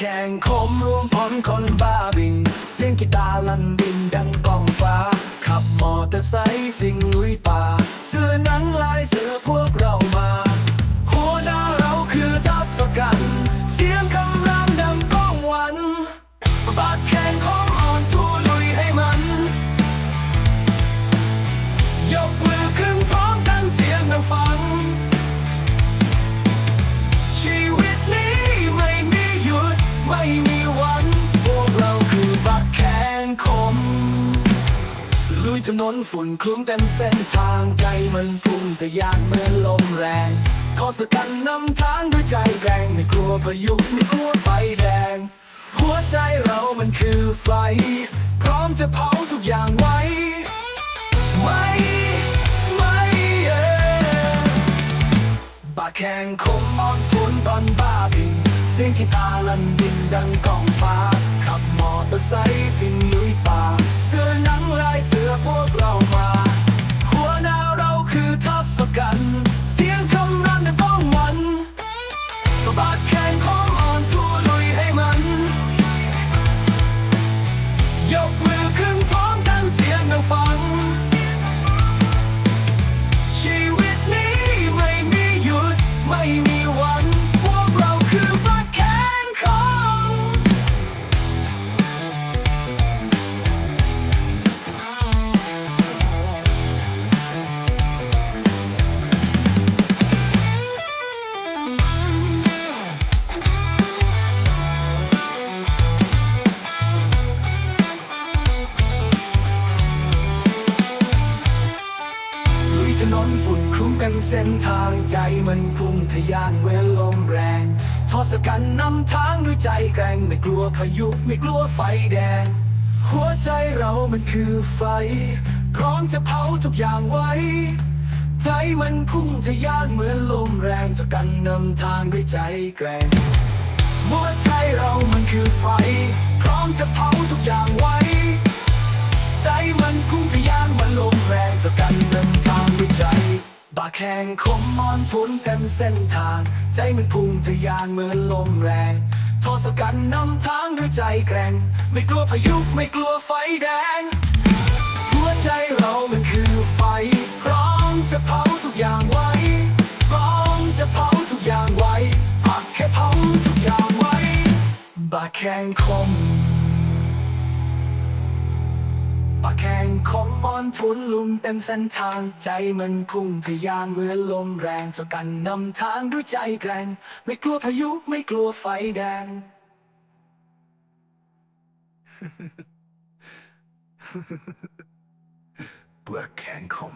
แข่งคมรวมพลคนบ้าบิน เสียงกีตาร์ลันดินดังกองฟ้า ขับมอเตอร์ไซค์สิงลุยป่า ม่มีวัน พวกเราคือบักแข่งคม ลุยถนนฝุ่นคลุ้งเต็มเส้นทางใจมันพุ่งทะยานเหมือนลมแรงทศกัณฐ์นำทางด้วยใจแรงไม่กลัวพายุไม่กลัวไฟแดง หัวใจเรามันคือไฟ พร้อมจะเผาทุกอย่างไว้ ไม่ไม่เอ่ยบาแข่งคมมอนทุนตอนบ้าบิน สียงกีตาร์ลันดินดังกองฟ้า ขับมอเตอร์ไซค์สิงลุยป่า เสื้อหนังลายเสือพวกเรามา หัวหน้าเราคือทัศกัณ ถนนฝุ่นคลุ้งเต็มเส้นทางใจมันพุ่งทะยานเวลลมแรงทศกัณฐ์นำทางด้วยใจแกร่งไม่กลัวพายุไม่กลัวไฟแดง หัวใจเรามันคือไฟ พร้อมจะเผาทุกอย่างไว้ ใจมันพุ่งทะยานเหมือนลมแรงจะกันนำทางด้วยใจแกร่งหัวใจเรามันคือไฟ พร้อมจะเผาทุกอย่าง แข่งคมมอนทุนเต็มเส้นทาง ใจมันพุ่งทะยานเหมือนลมแรง ทศกัณฐ์นำทางด้วยใจแกร่ง ไม่กลัวพายุไม่กลัวไฟแดง หัวใจเรามันคือไฟ พร้อมจะเผาทุกอย่างไว้ พร้อมจะเผาทุกอย่างไว้ปักแค่เผาทุกอย่างไว้บาแข่งคม แข่งของมอนทุนลุมเต็มเส้นทางใจมันพุ่งทะยานเหมือนลมแรงจะกันนำทางด้วยใจแกร่งไม่กลัวพายุไม่กลัวไฟแดง เพื่อกแข่งคม